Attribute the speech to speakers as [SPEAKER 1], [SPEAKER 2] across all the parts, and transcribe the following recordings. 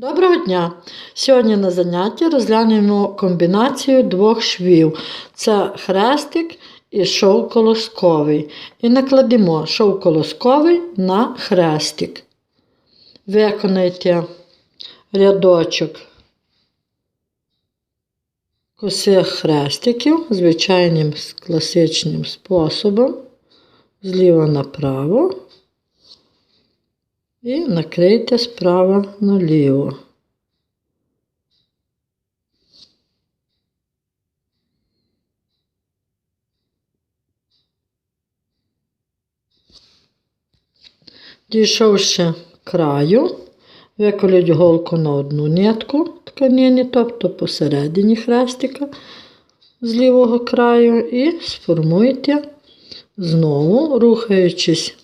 [SPEAKER 1] Доброго дня! Сьогодні на занятті розглянемо комбінацію двох швів. Це хрестик і шов колосковий. І накладемо шов колосковий на хрестик. Виконайте рядочок косих хрестиків звичайним класичним способом, зліва направо. І накрийте справа наліво. Дійшовши краю, виколіть голку на одну нитку тканини, тобто посередині хрестика з лівого краю, і сформуйте знову, рухаючись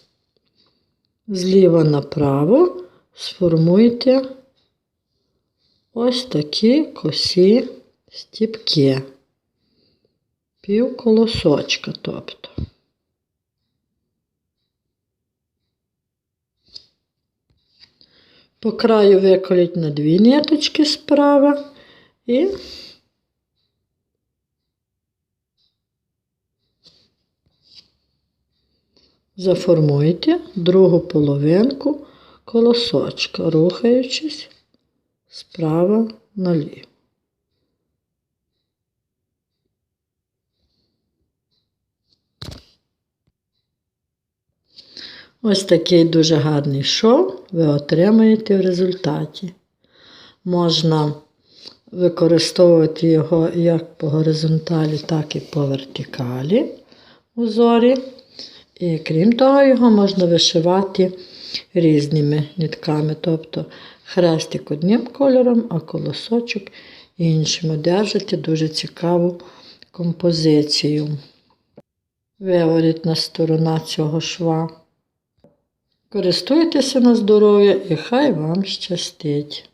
[SPEAKER 1] зліва направо сформуйте ось такі косі стіпки, пів колосочка, тобто. По краю виколіть на дві ниточки справа і заформуйте другу половинку колосочка, рухаючись справа наліво. Ось такий дуже гарний шов ви отримаєте в результаті. Можна використовувати його як по горизонталі, так і по вертикалі узорі. І крім того, його можна вишивати різними нитками, тобто хрестик одним кольором, а колосочок іншим. Одержите дуже цікаву композицію. Виворітна сторона цього шва. Користуйтеся на здоров'я і хай вам щастить!